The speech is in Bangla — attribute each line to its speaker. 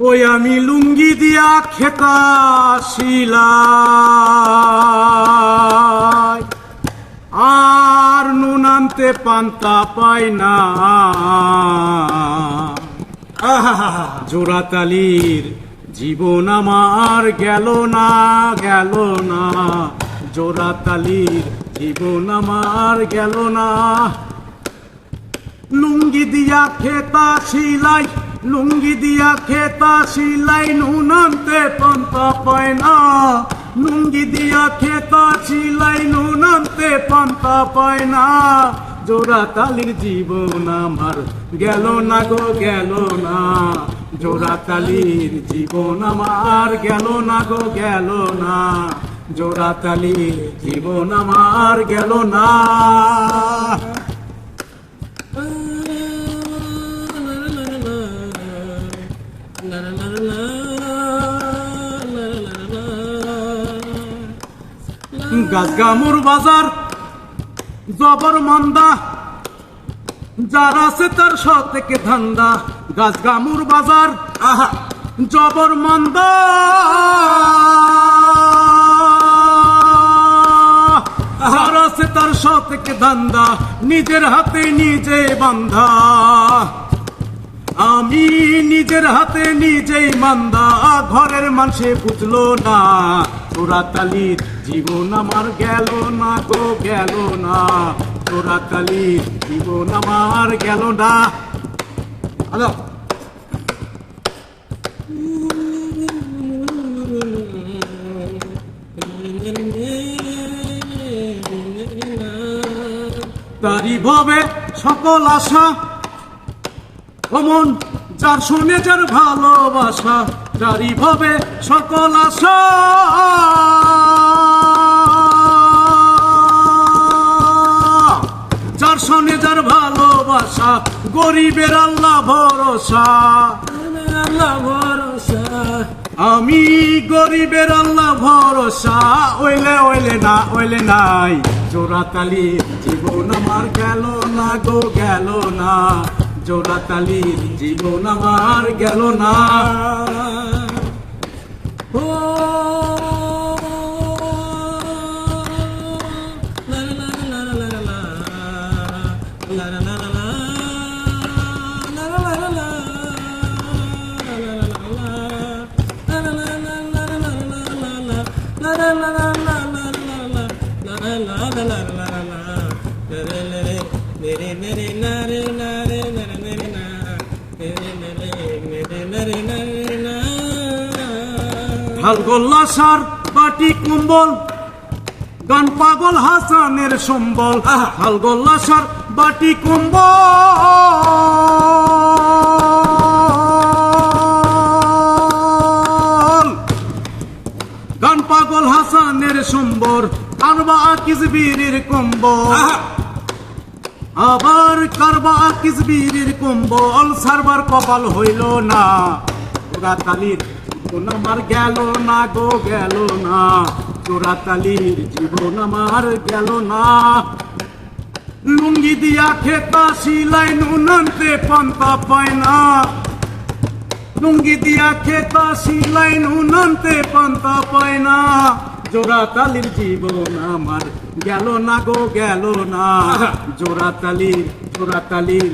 Speaker 1: ওই আমি লুঙ্গি দিয়া খেতা শিলাই। আর নুন আনতে পান্তা পাই না। জোড়াতালির জীবন আমার গেল না গেল না। জোড়াতালির জীবন আমার গেল না। লুঙ্গি দিয়া খেতা শিলাই লুঙ্গি দিয়া খেতা নুন আনতে পান্তা পায় না। লুঙ্গি দিয়া খেতা নুন আনতে পান্তা পায় না। জোড়া তালির জীবন আমার গেল না গো, গেল না। জোড়া তালির জীবন আমার গেল না গো, গেল না। জোড়া তালির জীবন আমার গেল না। গাছগামুর বাজার, জবর মন্দা, যার আছে তার স থেকে ধান্দা। গাছগামুর বাজার, আহা, জবর মন্দা। যার আছে থেকে ধান্দা, নিজের হাতে নিজে বান্ধা আমি নিজের হাতে নিজেই মান্দা, ঘরের মানুষে বুঝলো না তোরা তালির জীবন আমার গেল না গো, গেল না। তোরা তালির জীবন আমার গেল না। হ্যালো। তারি ভবে সকল আশা। অমন যার শুনে যার ভালোবাসা যারি ভাবে সকল আশা। গরিবের আল্লাহ ভরসা। আল্লাহ ভরসা। আমি গরিবের আল্লাহ ভরসা। ওইলে ওইলে না ওইলে নাই। জোড়াতালি জীবন আমার গেল না গো গেল না। জোড়াতালির জীবন আমার গেল না। ও সার বাটি কুম্বল গান পাগল সম্বল। হালগোল্লা সার বাটি কুম্বল। হাসানের সম্বর আরবা কিসবীরের কম্বল। আবার কারবা কিসবীরের কম্বল সারবার কপাল হইল না। ওরা তালির জীবন আমার গেল না গো গেল না। চোরা তালির জীবন আমার গেল না। লুঙ্গি দিয়া খেতা সিলাই নুনতে পান্তা পায় না। লুঙ্গি দিয়া খেতা সিলাই নুনতে পান্তা পায় না। জোড়া তালির জীবন আমার গেল না গো গেল না। জোড়া তালির জোড়া তালির।